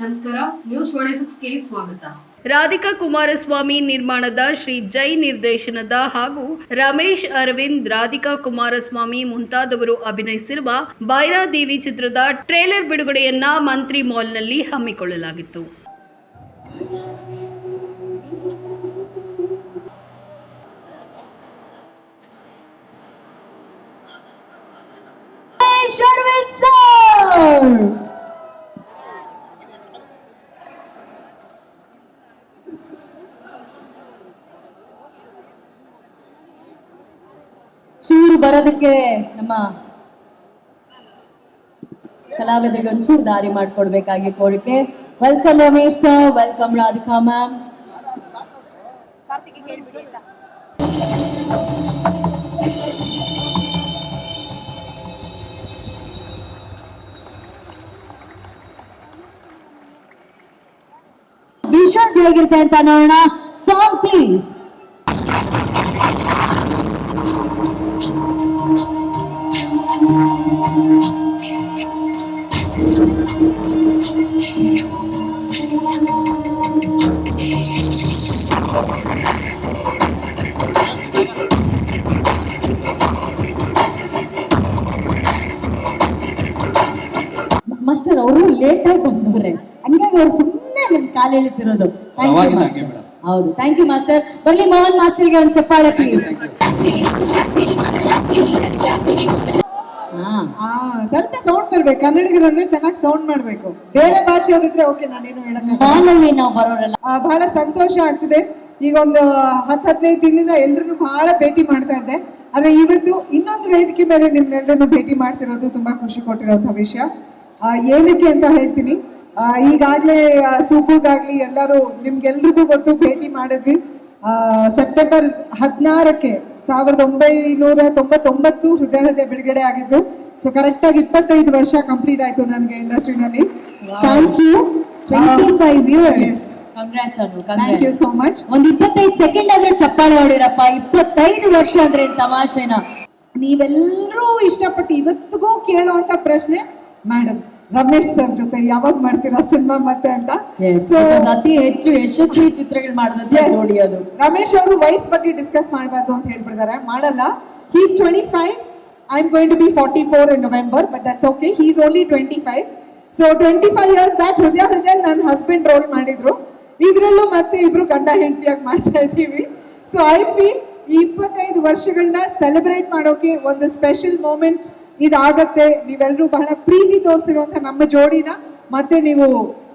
ನಮಸ್ಕಾರ ನ್ಯೂಸ್ ಸಿಕ್ಸ್ಗೆ ಸ್ವಾಗತ. ರಾಧಿಕಾ ಕುಮಾರಸ್ವಾಮಿ ನಿರ್ಮಾಣದ ಶ್ರೀ ಜೈ ನಿರ್ದೇಶನದ ಹಾಗೂ ರಮೇಶ್ ಅರವಿಂದ್ ರಾಧಿಕಾ ಕುಮಾರಸ್ವಾಮಿ ಮುಂತಾದವರು ಅಭಿನಯಿಸಿರುವ ಬೈರಾದೇವಿ ಚಿತ್ರದ ಟ್ರೇಲರ್ ಬಿಡುಗಡೆಯನ್ನ ಮಂತ್ರಿ ಮಾಲ್ನಲ್ಲಿ ಹಮ್ಮಿಕೊಳ್ಳಲಾಗಿತ್ತು. ಬರೋದಕ್ಕೆ ನಮ್ಮ ಕಲಾವಿದರಿಗೆ ಒಂಚೂರು ದಾರಿ ಮಾಡ್ಕೊಡ್ಬೇಕಾಗಿ ಕೋರಿಕೆ. Welcome Ramesh sir welcome Radhika ma'am visions ಹೇಗಿರುತ್ತೆ ಅಂತ ನೋಡೋಣ. ಸಾಂಗ್ ಪ್ಲೀಸ್ ಮಾಸ್ಟರ್ ಅವರು ಲೇಟ್ ಆಗಿ ಬಂದವ್ರೆ ಹಂಗಾಗಿ ಅವ್ರು ಸುಮ್ಮನೆ ನನ್ ಕಾಲು ಎಳಿತಿರೋದು Thank you, ಪರವಾಗಿಲ್ಲ, master. ಹಾಗೆ ಮೇಡಮ್. ಹೌದು ಥ್ಯಾಂಕ್ ಯು ಮಾಸ್ಟರ್ ಬರ್ಲಿ ಮೋಹನ್ ಮಾಸ್ಟರ್ಗೆ ಒಂದು ಚಪ್ಪಾಳೆ ಪ್ಲೀಸ್ ಹಾ ಆ ಸ್ವಲ್ಪ ಸೌಂಡ್ ಬರ್ಬೇಕು. ಕನ್ನಡಿಗರಂದ್ರೆ ಚೆನ್ನಾಗಿ ಸೌಂಡ್ ಮಾಡ್ಬೇಕು. ಬೇರೆ ಭಾಷೆಯವರಿದ್ರೆ ಓಕೆ ನಾನೇನು ಹೇಳಕ್ ನಾವು ಬರೋರಲ್ಲ. ಬಹಳ ಸಂತೋಷ ಆಗ್ತಿದೆ. ಈಗ ಒಂದು ಹತ್ತು ಹದಿನೈದು ದಿನದಿಂದ ಎಲ್ರು ಬಹಳ ಭೇಟಿ ಮಾಡ್ತಾ ಇದ್ದೆ. ಆದ್ರೆ ಇವತ್ತು ಇನ್ನೊಂದು ವೇದಿಕೆ ಮೇಲೆ ನಿಮ್ನೆಲ್ಲರನ್ನು ಭೇಟಿ ಮಾಡ್ತಿರೋದು ತುಂಬಾ ಖುಷಿ ಕೊಟ್ಟಿರೋಂಥ ವಿಷಯ. ಆ, ಏನಕ್ಕೆ ಅಂತ ಹೇಳ್ತೀನಿ. ಆ, ಈಗಾಗ್ಲೇ ಆ, ಸುಬ್ಬುಗಾಗ್ಲಿ ಎಲ್ಲರೂ ನಿಮ್ಗೆಲ್ರಿಗೂ ಗೊತ್ತು ಭೇಟಿ ಮಾಡಿದ್ವಿ. ಆ, ಸೆಪ್ಟೆಂಬರ್ ಹದಿನಾರಕ್ಕೆ ಸಾವಿರದ ಒಂಬೈನೂರ ತೊಂಬತ್ತೊಂಬತ್ತು ಹೃದಯ ಹೃದಯ ಬಿಡುಗಡೆ ಆಗಿದ್ದು ಸೊ ಕರೆಕ್ಟ್ ಆಗಿ ಇಪ್ಪತ್ತೈದು ವರ್ಷ ಕಂಪ್ಲೀಟ್ ಆಯ್ತು ನನಗೆ ಇಂಡಸ್ಟ್ರಿನಲ್ಲಿ. Thank you five years thank you so much ಒಂದ್ ಇಪ್ಪತ್ತೈದು ಸೆಕೆಂಡ್ ಆದ್ರೆ ಚಪ್ಪಾಳೆ ಹೊಡಿರಪ್ಪ. ಇಪ್ಪತ್ತೈದು ವರ್ಷ ಅಂದ್ರೆ ತಮಾಷೆನಾ. ತಮಾಷೆನ ನೀವೆಲ್ಲರೂ ಇಷ್ಟಪಟ್ಟು ಇವತ್ತಿಗೂ ಕೇಳುವಂತ ಪ್ರಶ್ನೆ ಮೇಡಮ್ ರಮೇಶ್ ಸರ್ ಜೊತೆ ಯಾವಾಗ ಮಾಡ್ತೀರಾ ಸಿನಿಮಾ ಮತ್ತೆ ಅಂತ? ಸೊ ಅತಿ ಹೆಚ್ಚು ಯಶಸ್ವಿ ಚಿತ್ರಗಳು ಮಾಡಿದಂತೆ ನೋಡಿ ಅದು. ರಮೇಶ್ ಅವರು ವಯಸ್ ಬಗ್ಗೆ ಡಿಸ್ಕಸ್ ಮಾಡಬಾರ್ದು ಅಂತ ಹೇಳ್ಬಿಡ್ತಾರೆ ಮಾಡಲ್ಲ. He's twenty five I am going to be forty four in November but that's okay he's only twenty five so twenty five years back Hrudaya Hrudaya ನನ್ನ ಹಸ್ಬೆಂಡ್ ರೋಲ್ ಮಾಡಿದ್ರು. ಇದ್ರಲ್ಲೂ ಮತ್ತೆ ಇಬ್ರು ಗಂಡ ಹೆಂಡತಿಯಾಗಿ ಮಾಡ್ತಾ ಇದ್ದೀವಿ. ಸೊ ಐ ಫೀಲ್ ಈ ಇಪ್ಪತ್ತೈದು ವರ್ಷಗಳನ್ನ ಸೆಲೆಬ್ರೇಟ್ ಮಾಡೋಕೆ ಒಂದು ಸ್ಪೆಷಲ್ ಮೂಮೆಂಟ್ ಇದಾಗತ್ತೆ. ನೀವೆಲ್ಲರೂ ಬಹಳ ಪ್ರೀತಿ ತೋರಿಸಿರುವಂತ ನಮ್ಮ ಜೋಡಿನ. ಮತ್ತೆ ನೀವು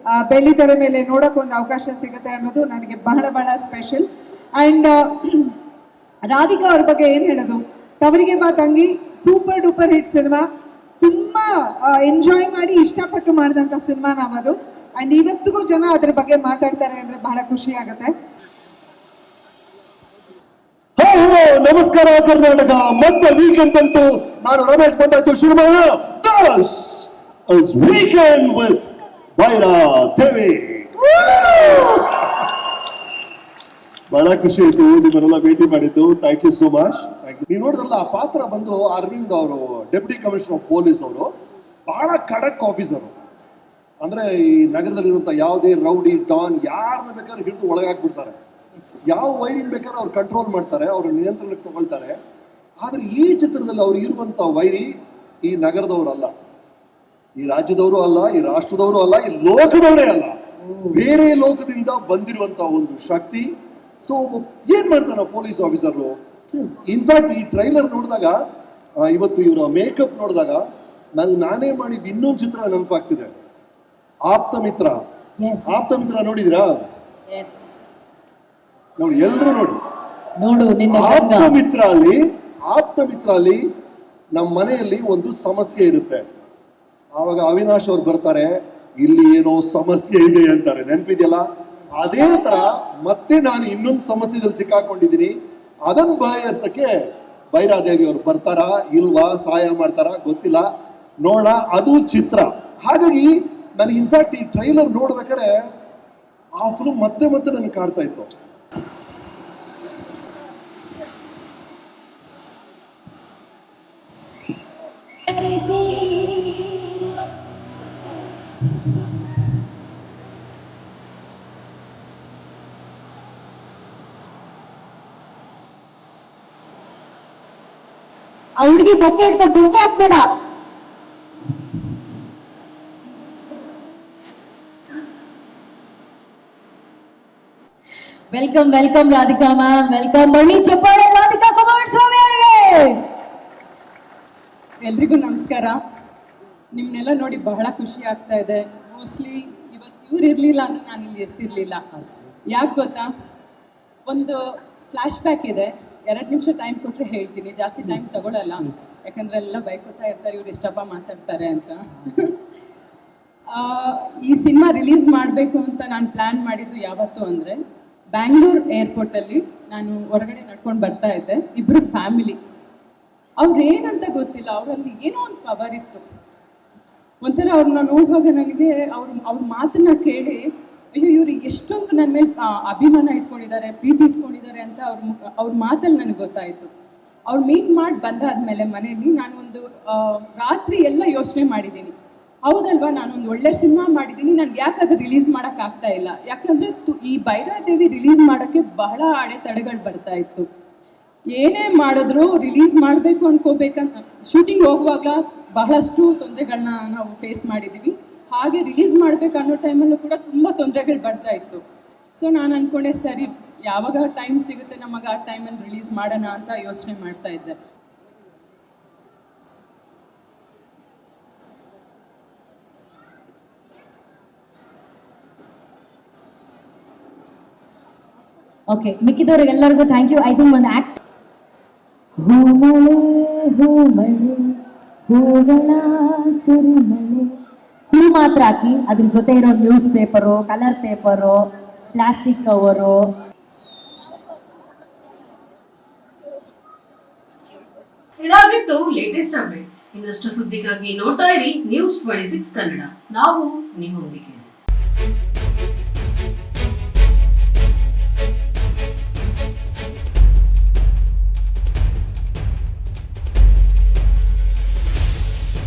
ಆ, ಬೆಳ್ಳಿ ಮೇಲೆ ನೋಡಕ್ ಒಂದು ಅವಕಾಶ ಸಿಗುತ್ತೆ ಅನ್ನೋದು ನನಗೆ ಬಹಳ ಬಹಳ ಸ್ಪೆಷಲ್ ಅಂಡ್ ರಾಧಿಕಾ ಅವ್ರ ಬಗ್ಗೆ ಏನ್ ಹೇಳೋದು? Thavarige Baa Thangi super duper hit cinema ತುಂಬಾ ಎಂಜಾಯ್ ಮಾಡಿ ಇಷ್ಟಪಟ್ಟು ಮಾಡಿದಂತ ಸಿನಿಮಾ ನಾವದು. ಅಂಡ್ ಇವತ್ತಿಗೂ ಜನ ಅದ್ರ ಬಗ್ಗೆ ಮಾತಾಡ್ತಾರೆ ಅಂದ್ರೆ ಬಹಳ ಖುಷಿ ಆಗುತ್ತೆ. ನಮಸ್ಕಾರ, ಕರ್ನಾಟಕ. ಮತ್ತೆ ವೀಕೆಂಡ್ ಬಂತು. ನಾನು ರಮೇಶ್ ಬಂದಾಯ್ತು ಶುರು ವೀಕೆಂಡ್ ವಿತ್ ಬೈರಾ ದೇವಿ. ಬಹಳ ಖುಷಿ ಆಯ್ತು. ನಿಮ್ಮನ್ನೆಲ್ಲ ಭೇಟಿ ಮಾಡಿದ್ದು. ಥ್ಯಾಂಕ್ ಯು ಸೋ ಮಚ್ ನೀವು ನೋಡಿದ್ರಲ್ಲ, ಆ ಪಾತ್ರ ಬಂದು ಅರವಿಂದ್ ಅವರು ಡೆಪ್ಯೂಟಿ ಕಮಿಷನರ್ ಆಫ್ ಪೊಲೀಸ್ ಅವರು, ಬಹಳ ಖಡಕ್ ಆಫೀಸರು ಅಂದ್ರೆ ಈ ನಗರದಲ್ಲಿರುವಂತ ಯಾವುದೇ ರೌಡಿ, ಡಾನ್ ಯಾರನ್ನ ಬೇಕಾದ್ರೂ ಹಿಡಿದು ಒಳಗಾಕ್ಬಿಡ್ತಾರೆ. ಯಾವ ವೈರಿಂಗ್ ಬೇಕಾದ್ರೆ ಅವ್ರು ಕಂಟ್ರೋಲ್ ಮಾಡ್ತಾರೆ ಅವ್ರ ನಿಯಂತ್ರಣಕ್ಕೆ ತಗೊಳ್ತಾರೆ. ಆದರೆ ಈ ಚಿತ್ರದಲ್ಲಿ ಅವ್ರು ಇರುವಂಥ ವೈರಿ ಈ ನಗರದವರಲ್ಲ ಈ ರಾಜ್ಯದವರು ಅಲ್ಲ ಈ ರಾಷ್ಟ್ರದವರು ಅಲ್ಲ ಈ ಲೋಕದವರೇ ಅಲ್ಲ. ಬೇರೆ ಲೋಕದಿಂದ ಬಂದಿರುವಂತ ಒಂದು ಶಕ್ತಿ. ಸೊ ಏನ್ ಮಾಡ್ತಾನ ಪೊಲೀಸ್ ಆಫೀಸರು ಇನ್ಫ್ಯಾಕ್ಟ್ ಈ ಟ್ರೈಲರ್ ನೋಡಿದಾಗ ಇವತ್ತು ಇವರ ಮೇಕಪ್ ನೋಡಿದಾಗ ನನಗೆ ನಾನೇ ಮಾಡಿದ ಇನ್ನೊಂದು ಚಿತ್ರ ನೆನಪಾಗ್ತಿದೆ. ಆಪ್ತ ಮಿತ್ರ. ಆಪ್ತ ಮಿತ್ರ ನೋಡಿದಿರಾ? ನೋಡಿ ಎಲ್ಲರೂ ನೋಡಿ. ನೋಡು ನಿನ್ನ ಆಪ್ತ ಮಿತ್ರ ಅಲ್ಲಿ ಆಪ್ತ ಮಿತ್ರ ಅಲ್ಲಿ ನಮ್ಮ ಮನೆಯಲ್ಲಿ ಒಂದು ಸಮಸ್ಯೆ ಇರುತ್ತೆ. ಆವಾಗ ಅವಿನಾಶ್ ಅವ್ರು ಬರ್ತಾರೆ ಇಲ್ಲಿ ಏನೋ ಸಮಸ್ಯೆ ಇದೆ ಅಂತಾರೆ. ನೆನಪಿದೆಯಲ್ಲ? ಅದೇ ತರ ಮತ್ತೆ ನಾನು ಇನ್ನೊಂದು ಸಮಸ್ಯೆದಲ್ಲಿ ಸಿಕ್ಕಾಕೊಂಡಿದ್ದೀನಿ. ಅದನ್ನ ಬಗೆಹರಿಸಕ್ಕೆ ಬೈರಾದೇವಿ ಅವ್ರು ಬರ್ತಾರಾ ಇಲ್ವಾ ಸಹಾಯ ಮಾಡ್ತಾರಾ ಗೊತ್ತಿಲ್ಲ. ನೋಡ ಅದು ಚಿತ್ರ. ಹಾಗಾಗಿ ನಾನು ಇನ್ಫ್ಯಾಕ್ಟ್ ಈ ಟ್ರೈಲರ್ ನೋಡ್ಬೇಕಾದ್ರೆ ಆ ಫಿಲ್ಮ್ ಮತ್ತೆ ಮತ್ತೆ ನನಗೆ ಕಾಡ್ತಾ ಇತ್ತು. ಆ ಹುಡುಗಿ ಬೊಕ್ಕೆ ಇಡ್ತಾ bouquet ಹಾಕ್ಬೇಡ. Welcome welcome Radhika ma'am welcome ಬನ್ನಿ ಚಪ್ಪಾಳೆ ರಾಧಿಕಾ ಕುಮಾರಸ್ವಾಮಿ ಅವರಿಗೆ. ಎಲ್ರಿಗೂ ನಮಸ್ಕಾರ. ನಿಮ್ಮನ್ನೆಲ್ಲ ನೋಡಿ ಬಹಳ ಖುಷಿ ಆಗ್ತಾ ಇದೆ. ಮೋಸ್ಟ್ಲಿ ಇವತ್ತು ಇವ್ರು ಇರಲಿಲ್ಲ ಅಂದ್ರೆ ನಾನು ಇಲ್ಲಿ ಇರ್ತಿರ್ಲಿಲ್ಲ. ಯಾಕೆ ಗೊತ್ತಾ? ಒಂದು ಫ್ಲ್ಯಾಶ್ ಬ್ಯಾಕ್ ಇದೆ. ಎರಡು ನಿಮಿಷ ಟೈಮ್ ಕೊಟ್ಟರೆ ಹೇಳ್ತೀನಿ. ಜಾಸ್ತಿ ಟೈಮ್ ತಗೊಳ್ಳಲ್ಲ ಯಾಕಂದ್ರೆ ಎಲ್ಲ ಬೈಕೊಡ್ತಾ ಇರ್ತಾರೆ ಇವ್ರು ಇಷ್ಟಪ್ಪ ಮಾತಾಡ್ತಾರೆ ಅಂತ. ಈ ಸಿನಿಮಾ ರಿಲೀಸ್ ಮಾಡಬೇಕು ಅಂತ ನಾನು ಪ್ಲ್ಯಾನ್ ಮಾಡಿದ್ದು ಯಾವತ್ತು ಅಂದರೆ ಬ್ಯಾಂಗ್ಳೂರ್ ಏರ್ಪೋರ್ಟಲ್ಲಿ ನಾನು ಹೊರಗಡೆ ನಡ್ಕೊಂಡು ಬರ್ತಾ ಇದ್ದೆ. ಇಬ್ಬರು ಫ್ಯಾಮಿಲಿ ಅವ್ರು ಏನಂತ ಗೊತ್ತಿಲ್ಲ. ಅವರಲ್ಲಿ ಏನೋ ಒಂದು ಪವರ್ ಇತ್ತು. ಒಂಥರ ಅವ್ರನ್ನ ನೋಡುವಾಗ ನನಗೆ ಅವ್ರ ಅವ್ರ ಮಾತನ್ನ ಕೇಳಿ ಅಯ್ಯೋ, ಇವರು ಎಷ್ಟೊಂದು ನನ್ನ ಮೇಲೆ ಅಭಿಮಾನ ಇಟ್ಕೊಂಡಿದ್ದಾರೆ ಪ್ರೀತಿ ಇಟ್ಕೊಂಡಿದ್ದಾರೆ ಅಂತ ಅವ್ರ ಅವ್ರ ಮಾತಲ್ಲಿ ನನಗೆ ಗೊತ್ತಾಯಿತು. ಅವ್ರು ಮೀಟ್ ಮಾಡಿ ಬಂದಾದ್ಮೇಲೆ ಮನೆಯಲ್ಲಿ ನಾನೊಂದು ರಾತ್ರಿ ಎಲ್ಲ ಯೋಚನೆ ಮಾಡಿದ್ದೀನಿ. ಹೌದಲ್ವಾ, ನಾನೊಂದು ಒಳ್ಳೆ ಸಿನಿಮಾ ಮಾಡಿದ್ದೀನಿ ಯಾಕೆ ಅದು ರಿಲೀಸ್ ಮಾಡೋಕ್ಕಾಗ್ತಾ ಇಲ್ಲ. ಯಾಕಂದರೆ ಈ ಭೈರಾದೇವಿ ರಿಲೀಸ್ ಮಾಡೋಕ್ಕೆ ಬಹಳ ಅಡೆತಡೆಗಳು ಬರ್ತಾ ಇತ್ತು. ಏನೇ ಮಾಡಿದ್ರು ರಿಲೀಸ್ ಮಾಡಬೇಕು ಅನ್ಕೋಬೇಕಂತ ಶೂಟಿಂಗ್ ಹೋಗುವಾಗ ಬಹಳಷ್ಟು ತೊಂದರೆಗಳನ್ನ ನಾವು ಫೇಸ್ ಮಾಡಿದ್ದೀವಿ. ಹಾಗೆ ರಿಲೀಸ್ ಮಾಡಬೇಕು ಅನ್ನೋ ಟೈಮಲ್ಲೂ ಕೂಡ ತುಂಬ ತೊಂದರೆಗಳು ಬರ್ತಾ ಇತ್ತು. ಸೊ ನಾನು ಅಂದ್ಕೊಂಡೆ ಸರಿ ಯಾವಾಗ ಟೈಮ್ ಸಿಗುತ್ತೆ ನಮಗೆ ಆ ಟೈಮಲ್ಲಿ ರಿಲೀಸ್ ಮಾಡೋಣ ಅಂತ ಯೋಚನೆ ಮಾಡ್ತಾ ಇದ್ದೆ. ಓಕೆ ಮಿಕ್ಕಿದವ್ರಿಗೆಲ್ಲರಿಗೂ ಥ್ಯಾಂಕ್ ಯು ಐ ಥಿಂಕ್ ಒಂದು ಆಕ್ಟ್ ಹೂಮಳೆ ಹೂಮಳೆ ಹೂಗಳ ಸುರಿಮಳೆ. ಮಾತ್ರ ಹಾಕಿ, ಅದ್ರ ಜೊತೆ ಇರೋ news paper, colour paper, plastic cover. ಇದಾಗಿತ್ತು ಲೇಟೆಸ್ಟ್ ಅಪ್ಡೇಟ್ಸ್ ಇನ್ನಷ್ಟು ಸುದ್ದಿಗಾಗಿ ನೋಡ್ತಾ ಇರಿ ನ್ಯೂಸ್ ಟ್ವೆಂಟಿ ಸಿಕ್ಸ್ ಕನ್ನಡ. ನಾವು ನಿಮ್ಮೊಂದಿಗೆ.